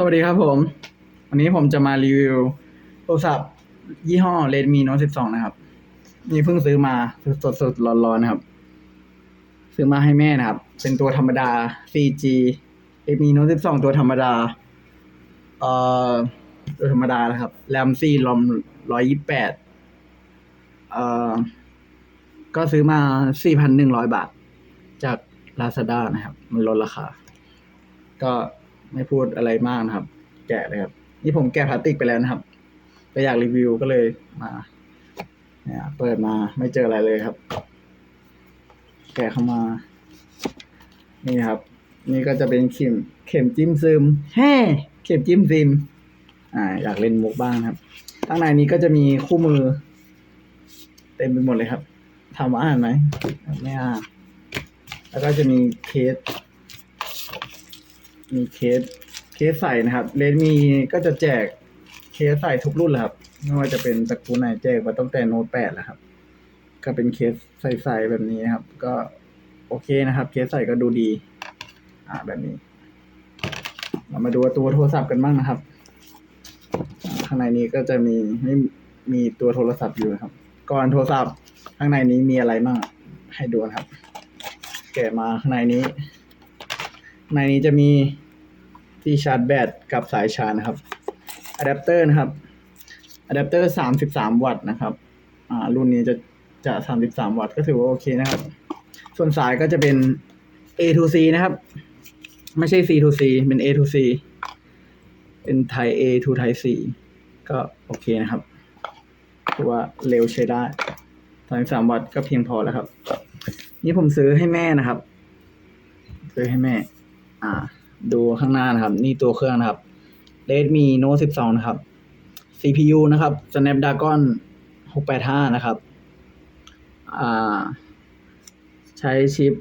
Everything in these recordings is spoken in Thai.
สวัสดีครับผม วันนี้ผมจะมารีวิวโทรศัพท์ยี่ห้อ Redmi Note 12 นะครับ นี่เพิ่งซื้อมาสดสดๆร้อนๆนะครับ ซื้อมาให้แม่นะครับ เป็นตัวธรรมดา 4G Redmi Note 12 ตัวธรรมดา เอ่อ ตัวธรรมดานะครับแรม4รอม128 เอ่อ ก็ซื้อมา 4,100 บาท จาก Lazada นะครับ มันลดราคา ก็ ไม่พูดอะไรมากนะครับ แกะเลยครับ นี่ผมแกะพลาสติกไปแล้วนะครับก็อยากรีวิวก็เลยมาเนี่ยเปิดมาไม่เจออะไรเลยครับ แกะเข้ามา นี่ครับ นี่ก็จะเป็นเข็มเข็มจิ้มซึมแฮ่เข็มจิ้มซึมอ่า อยากเล่นมุกบ้างครับข้างในนี้ก็จะมีคู่มือ เต็มไปหมดเลยครับถามว่าอ่านไหมไม่อ่านแล้วก็จะมีเคส มีเคสเคสใส่นะครับเลนมีก็จะแจกเคสใส่ทุกรุ่นแหละครับ ไม่ว่าจะเป็นตระกูลไหนแจกมาตั้งแต่โน้ตแปดแล้วครับ ก็เป็นเคสใส่ๆแบบนี้ครับ ก็โอเคนะครับ เคสใส่ก็ดูดี อ่าแบบนี้ เรามาดูตัวโทรศัพท์กันบ้างนะครับข้างในนี้ก็จะมีไม่มีตัวโทรศัพท์อยู่ครับ ก่อนโทรศัพท์ข้างในนี้มีอะไรบ้างให้ดูนะครับ แกะมาข้างในนี้ ในนี้จะมีที่ชาร์จแบตกับสายชาร์จนะครับอะแดปเตอร์นะครับอะแดปเตอร์สามสิบสามวัตต์นะครับ อ่า รุ่นนี้จะจะสามสิบสามวัตต์ก็ถือว่าโอเคนะครับ ส่วนสายก็จะเป็น A to C นะครับ ไม่ใช่ C to C เป็น A to C เป็น Type A to Type C ก็โอเคนะครับถือว่าเร็วใช้ได้สามสามวัตต์ก็เพียงพอแล้วครับ นี่ผมซื้อให้แม่นะครับ ซื้อให้แม่ อ่า ดูข้างหน้านะครับ นี่ตัวเครื่องนะครับ Redmi Note 12 นะครับ CPU นะครับ Snapdragon 685 นะครับ อ่า ใช้ชิป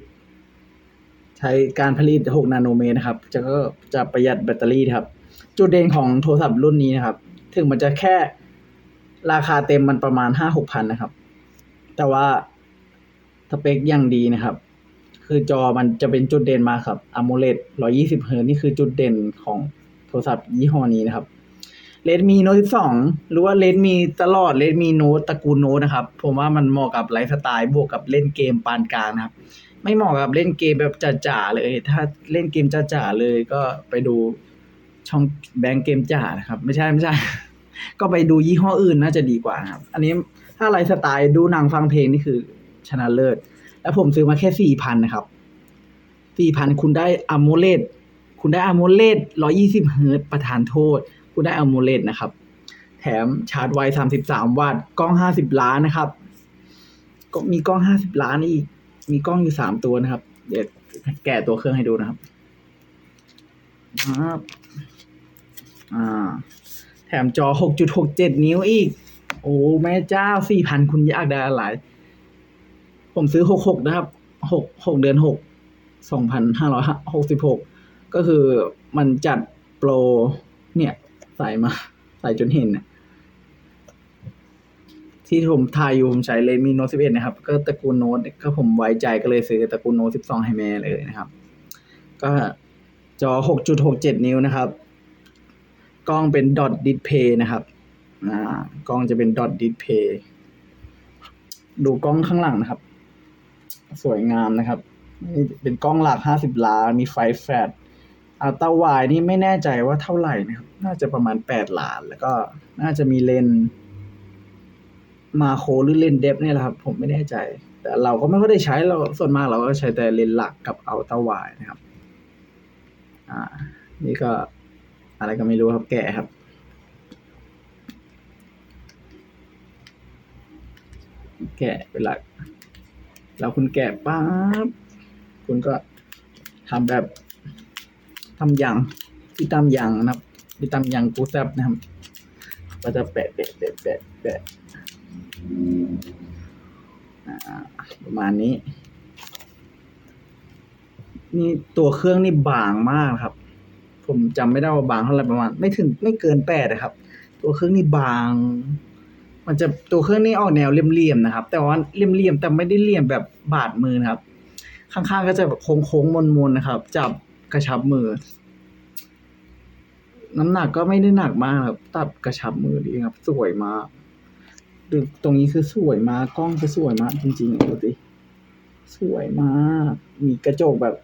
ใช้การผลิต 6 นาโนเมตรนะครับ จะก็จะประหยัดแบตเตอรี่ครับ จุดเด่นของโทรศัพท์รุ่นนี้นะครับ ถึงมันจะแค่ราคาเต็มมันประมาณ 5-6พันนะครับ แต่ว่าสเปคยังดีนะครับ คือจอมันจะเป็นจุดเด่นมาครับ AMOLED 120เฮิร์ตนี่คือจุดเด่นของโทรศัพท์ยี่ห้อนี้นะครับ Redmi Note 12 หรือว่า Redmi ตลอด Redmi Note ตระกูล Note นะครับ ผมว่ามันเหมาะกับไลฟ์สไตล์บวกกับเล่นเกมปานกลางนะครับ ไม่เหมาะกับเล่นเกมแบบจ๋าๆเลย ถ้าเล่นเกมจ๋าๆเลยก็ไปดูช่องแบงก์เกมจ๋านะครับ ไม่ใช่ไม่ใช่ ก็ไปดูยี่ห้ออื่นน่าจะดีกว่าครับ อันนี้ถ้าไลฟ์สไตล์ดูหนังฟังเพลงนี่คือชนะเลิศ แล้วผมซื้อมาแค่สี่พันนะครับสี่พันคุณได้อะโมเลดคุณได้อะโมเลดร้อยี่สิบเฮิร์ต์ประทานโทษ คุณได้อะโมเลดนะครับ แถมชาร์จไวสามสิบสามวัตต์กล้องห้าสิบล้านนะครับ ก็มีกล้องห้าสิบล้านอีก มีกล้องอยู่สามตัวนะครับ เดี๋ยวแกะตัวเครื่องให้ดูนะครับครับอ่า แถมจอหกจุดหกเจ็ดนิ้วอีก โอ้ แม่เจ้าสี่พันคุณอยากได้อะไร ผมซื้อหกหกนะครับหกหกเดือนหกสองพันห้าร้อยหกสิบหกก็คือมันจัดโปรเนี่ย ใส่มาใส่จนเห็นนะที่ผมถ่ายอยู่ผมใช้เลมีโน้ตสิบเอ็ดนะครับ ก็ตระกูลโน้ตก็ผมไว้ใจก็เลยซื้อตระกูลโน้ตสิบสองให้แมเลยนะครับ ก็จอหกจุดหกเจ็ดนิ้วนะครับ กล้องเป็นดอทดิสเพย์นะครับอ่ากล้องจะเป็นดอทดิสเพย์ดูกล้องข้างหลังนะครับ สวยงามนะครับ นี่เป็นกล้องหลักห้าสิบล้าน มีไฟแฟลชอัลต้าวด์นี่ไม่แน่ใจว่าเท่าไหร่นะครับ น่าจะประมาณแปดล้าน แล้วก็น่าจะมีเลนมาโครหรือเลนเดฟเนี่ยแหละครับ ผมไม่แน่ใจ แต่เราก็ไม่ค่อยได้ใช้เราส่วนมากเราก็ใช้แต่เลนหลักกับอัลต้าวด์นะครับ อ่า นี่ก็อะไรก็ไม่รู้ครับแกะครับแกะเป็นหลัก แล้วคุณแกะปั๊บคุณก็ทำแบบทำอย่างที่ตำอย่างนะครับที่ตำอย่างกูแซบนะครับ ก็จะแปะแปะแปะแปะแปะประมาณนี้ นี่ตัวเครื่องนี่บางมากครับ ผมจำไม่ได้ว่าบางเท่าไหร่ประมาณ ไม่ถึงไม่เกินแปดนะครับ ตัวเครื่องนี่บาง มันจะตัวเครื่องนี่ออกแนวเลี่ยมๆนะครับ แต่ว่าเลี่ยมๆแต่ไม่ได้เลี่ยมแบบบาดมือนะครับ ข้างๆก็จะโค้งๆมนๆนะครับ จับกระชับมือ น้ำหนักก็ไม่ได้หนักมากครับ ตัดกระชับมือดีครับ สวยมากดูตรงนี้คือสวยมากกล้องคือสวยมากจริงๆดูสิสวยมาก มีกระจกแบบ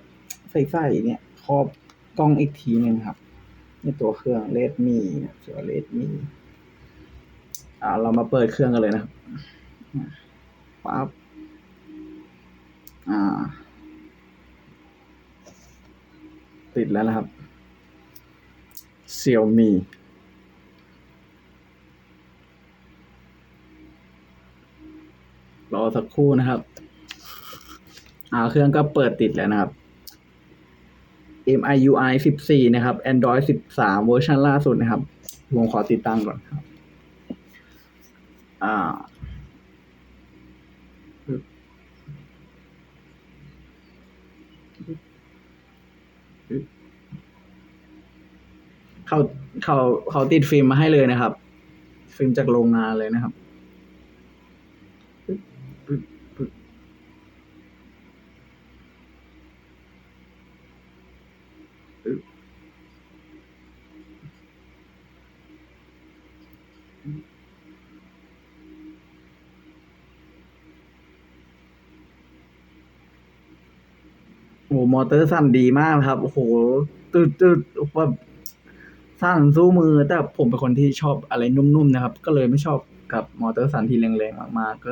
ใสๆเนี่ยครอบกล้องอีกทีหนึงครับในตัวเครื่องเลดมีตัวเลดมี อ่าเรามาเปิดเครื่องกันเลยนะครับปั๊บอ่า ติดแล้วนะครับเสี่ยวมีรอสักครู่นะครับ อ่า เครื่องก็เปิดติดแล้วนะครับ MIUI 14 นะครับ Android 13 เวอร์ชันล่าสุดนะครับ ผมขอติดตั้งก่อนครับ อ่าเขาเขาเขาติดฟิล์มมาให้เลยนะครับ ฟิล์มจากโรงงานเลยนะครับปึ๊บปึ๊บปึ๊บปึ๊บโอ้โหมอเตอร์สั่นดีมากครับ โอ้โหตืดตืดแบบสั่นสู้มือ แต่ผมเป็นคนที่ชอบอะไรนุ่มๆนะครับ ก็เลยไม่ชอบกับมอเตอร์สั่นที่แรงๆมากๆ ก็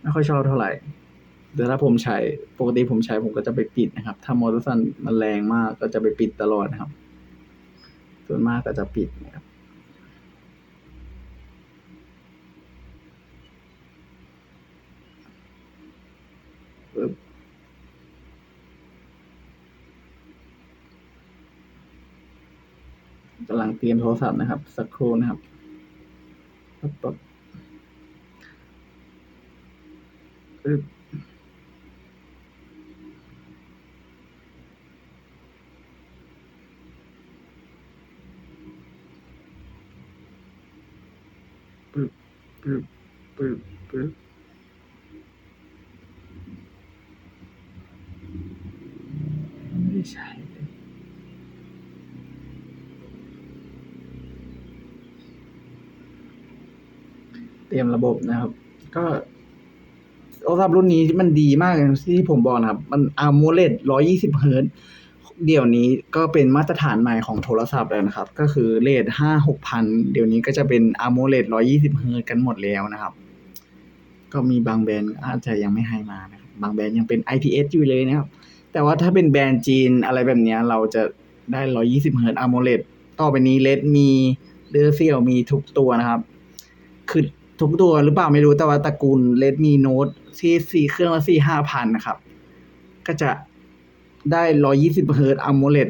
ไม่ค่อยชอบเท่าไหร่แต่ถ้าผมใช้ปกติผมใช้ผมก็จะไปปิดนะครับ ถ้ามอเตอร์สั่นมันแรงมากก็จะไปปิดตลอดนะครับ ส่วนมากก็จะปิดนะครับปึ๊บ กำลังเตรียมโทรศัพท์นะครับ สักครู่นะครับปั๊บปั๊บปึ๊บปึ๊บปึ๊บปึ๊บปึ๊บไม่ใช่เลย เต รียมระบบนะครับ ก็โทรศัพท์รุ่นนี้มันดีมากที่ผมบอกนะครับ มัน AMOLED 120เฮิร์ตเดี๋ยวนี้ก็เป็นมาตรฐานใหม่ของโทรศัพท์แล้วนะครับ ก็คือเรทห้าหกพันเดี๋ยวนี้ก็จะเป็น AMOLED 120เฮิร์ตกันหมดแล้วนะครับ ก็มีบางแบรนด์อาจจะยังไม่ให้มานะครับบางแบรนด์ยังเป็น IPS อยู่เลยนะครับ แต่ว่าถ้าเป็นแบรนด์จีนอะไรแบบนี้เราจะได้120เฮิร์ตซ์ AMOLED ต่อไปนี้ Redmi หรือ Xiaomi ทุกตัวนะครับ คือ ทุกตัวหรือเปล่าไม่รู้แต่ว่าตระกูล Redmi Note ที่สี่เครื่องละสี่ห้าพันนะครับ ก็จะได้ร้อยี่สิบเฮิร์ต AMOLED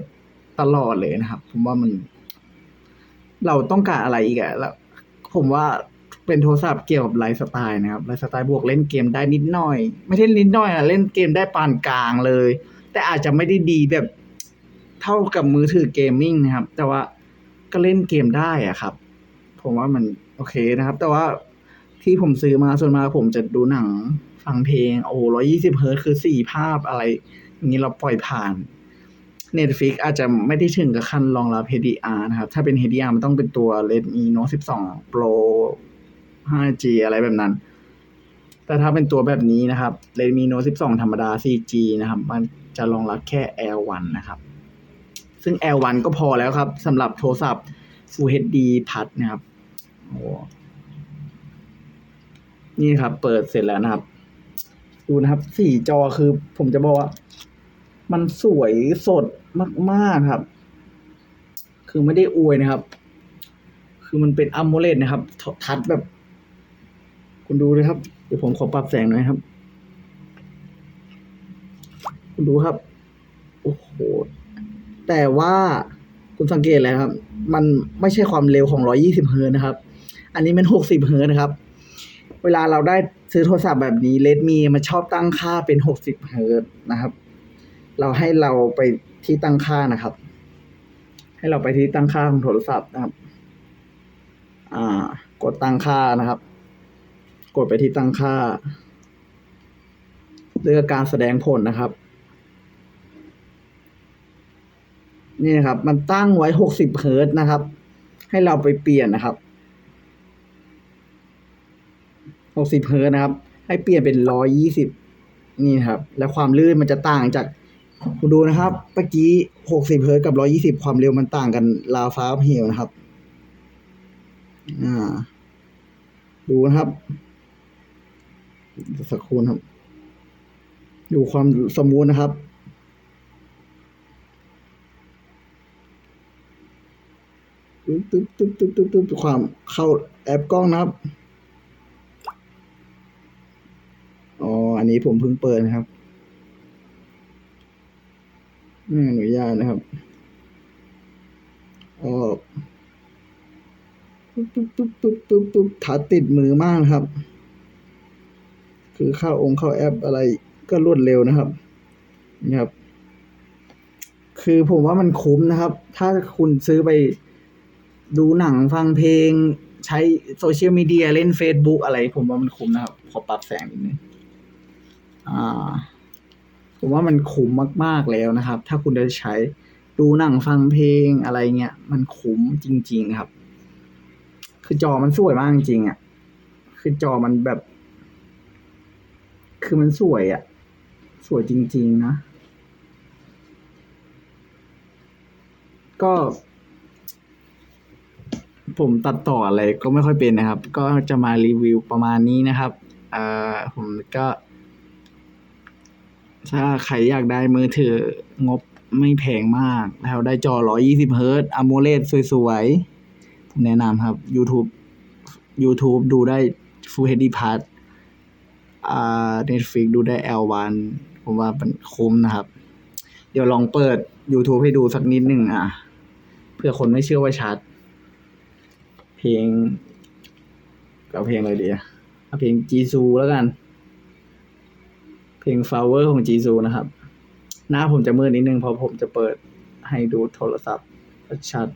ตลอดเลยนะครับ ผมว่ามัน เราต้องการอะไรอีกอะแล้ว ผมว่าเป็นโทรศัพท์เกี่ยวกับไลฟ์สไตล์นะครับไลฟ์สไตล์บวกเล่นเกมได้นิดหน่อย ไม่ใช่นิดหน่อยอะเล่นเกมได้ปานกลางเลย แต่อาจจะไม่ได้ดีแบบเท่ากับมือถือเกมมิ่งนะครับ แต่ว่าก็เล่นเกมได้อะครับ ผมว่ามันโอเคนะครับ แต่ว่า ที่ผมซื้อมาส่วนมากผมจะดูหนังฟังเพลง โอ้ร้อยี่สิบเฮิร์ตคือสี่ภาพอะไรอย่างนี้เราปล่อยผ่าน Netflix อาจจะไม่ได้ถึงกับขั้นรองรับ HDR นะครับ ถ้าเป็น HDR มันต้องเป็นตัว Redmi Note 12 Pro 5G อะไรแบบนั้น แต่ถ้าเป็นตัวแบบนี้นะครับ Redmi Note 12 ธรรมดา 4G นะครับ มันจะรองรับแค่ L1 นะครับ ซึ่ง L1 ก็พอแล้วครับสำหรับโทรศัพท์ Full HD Plus นะครับโอ้ นี่ครับ เปิดเสร็จแล้วนะครับ ดูนะครับสี่จอคือ ผมจะบอกว่า มันสวยสดมากๆครับ คือไม่ได้อวยนะครับ คือมันเป็นอัมโมเลดนะครับ ทัดแบบ คุณดูเลยครับ เดี๋ยวผมขอปรับแสงหน่อยครับ คุณดูครับ โอ้โห แต่ว่าคุณสังเกตแล้วครับ มันไม่ใช่ความเร็วของ 120 เฮิร์ตนะครับ อันนี้มัน 60 เฮิร์ตซ์นะครับ เวลาเราได้ซื้อโทรศัพท์แบบนี้ Redmi มันชอบตั้งค่าเป็น60เฮิร์ตนะครับ เราให้เราไปที่ตั้งค่านะครับ ให้เราไปที่ตั้งค่าของโทรศัพท์นะครับ อ่า กดตั้งค่านะครับ กดไปที่ตั้งค่า เลือกการแสดงผลนะครับ นี่นะครับ มันตั้งไว้หกสิบเฮิร์ตนะครับ ให้เราไปเปลี่ยนนะครับ หกสิบเฮิร์ตนะครับ ให้เปลี่ยนเป็นร้อยยี่สิบนี่ครับ แล้วความลื่นมันจะต่างจากคุณดูนะครับเมื่อกี้หกสิบเฮิร์ตกับร้อยี่สิบความเร็วมันต่างกันราวฟ้าเหวนะครับ อ่า ดูนะครับ สักครู่ครับ ดูความสมูทนะครับตึ๊บตึ๊บตึ๊บตึ๊บตึ๊บตึ๊บความเข้าแอปกล้องนะครับ อ๋อ อั นี้ผมเพิ่งเปิดนะครับไม่อนุญาตนะครับออกปุ๊บปุ๊บปุ๊บปุ๊บปุ๊บปุ๊บถัดติดมือมากนะครับ คือเข้าองค์เข้าแอปอะไรก็รวดเร็วนะครับนี่ครับ คือผมว่ามันคุ้มนะครับ ถ้าคุณซื้อไปดูหนังฟังเพลง ใช้โซเชียลมีเดียเล่น Facebook อะไร ผมว่ามันคุ้มนะครับ ขอปรับแสงนิดนึงอ่า ผมว่ามันคุ้มมาก ๆแล้วนะครับ ถ้าคุณจะใช้ดูหนังฟังเพลงอะไรเงี้ย มันคุ้มจริง ๆครับ คือจอมันสวยมากจริงๆอะ คือจอมันแบบ คือมันสวยอะ สวยจริง ๆ นะ ก็ ผมตัดต่ออะไรก็ไม่ค่อยเป็นนะครับ ก็จะมารีวิวประมาณนี้นะครับ อ่า ผมก็ ถ้าใครอยากได้มือถืองบไม่แพงมาก แล้วได้จอ 120เฮิร์ตซ์ AMOLED สวยๆผมแนะนำครับ YouTube YouTube ดูได้ Full HD Plus อ่า Netflix ดูได้ L1 ผมว่ามันคุ้มนะครับ เดี๋ยวลองเปิด YouTube ให้ดูสักนิดหนึ่งอะ เพื่อคนไม่เชื่อว่าชัด เพลงเอาเพลงอะไรดีอะเอาเพลงจีซูแล้วกัน ลง flower ของจีซูนะครับ หน้าผมจะมืดนิดนึงเพราะผมจะเปิดให้ดูโทรศัพท์ชัด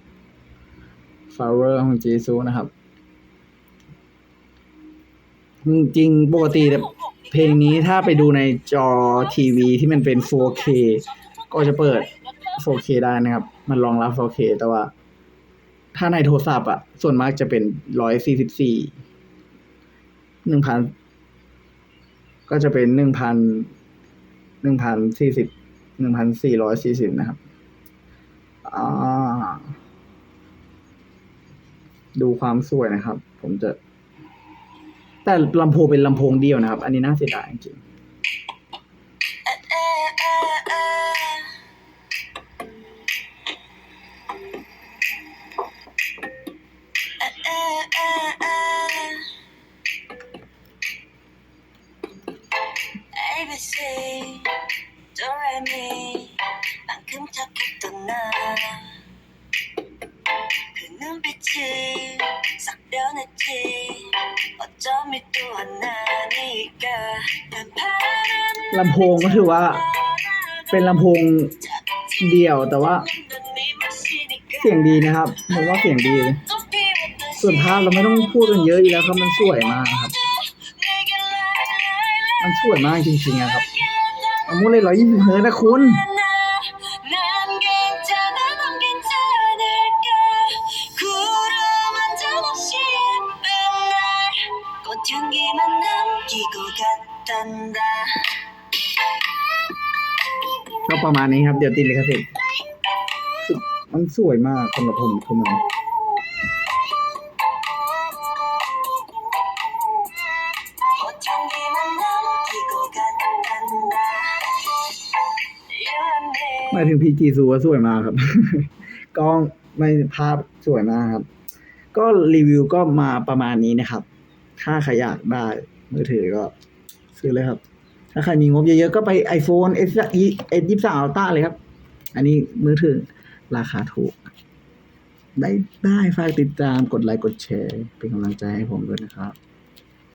flower ของจีซูนะครับ จริงๆปกติเนี่ยเพลงนี้ถ้าไปดูในจอทีวีที่มันเป็น 4K ก็จะเปิด 4K ได้นะครับ มันรองรับ 4K แต่ว่า ถ้าในโทรศัพท์อะ ส่วนมากจะเป็น 144 1,000 ก็จะเป็นหนึ่งพันหนึ่งพันะครับอ่าดูความสวยนะครับ ผมจะ แต่ลำโพงเป็นลำโพงเดียวนะครับ อันนี้น่าเสียดายจริง ลำโพงก็ถือว่า เป็นลำโพงเดี่ยวแต่ว่า เสียงดีนะครับผมว่าเสียงดีส่วนภาพเราไม่ต้องพูดกันเยอะอีกแล้วครับมันสวยมากครับ มันสวยมากจริงๆครับเอามูเลยร้อยยี่สิบเฮิร์นะคุณ ก็ประมาณนี้ครับ เดี๋ยวติดเลิขสิทธิ์มันสวยมากสำหรับผมคือมันหมายถึงพีจีซูว่าสวยมากครับ กล้องไม่ภาพสวยมากครับ ก็รีวิวก็มาประมาณนี้นะครับ ถ้าใครอยากได้มือถือก็ ซื้อเลยครับ ถ้าใครมีงบเยอะๆ ก็ไป iPhone S 2 3 Ultra เลยครับ อันนี้มือถือราคาถูก ได้ได้ฝากติดตามกดไลค์กดแชร์ เป็นกำลังใจให้ผมด้วยนะครับ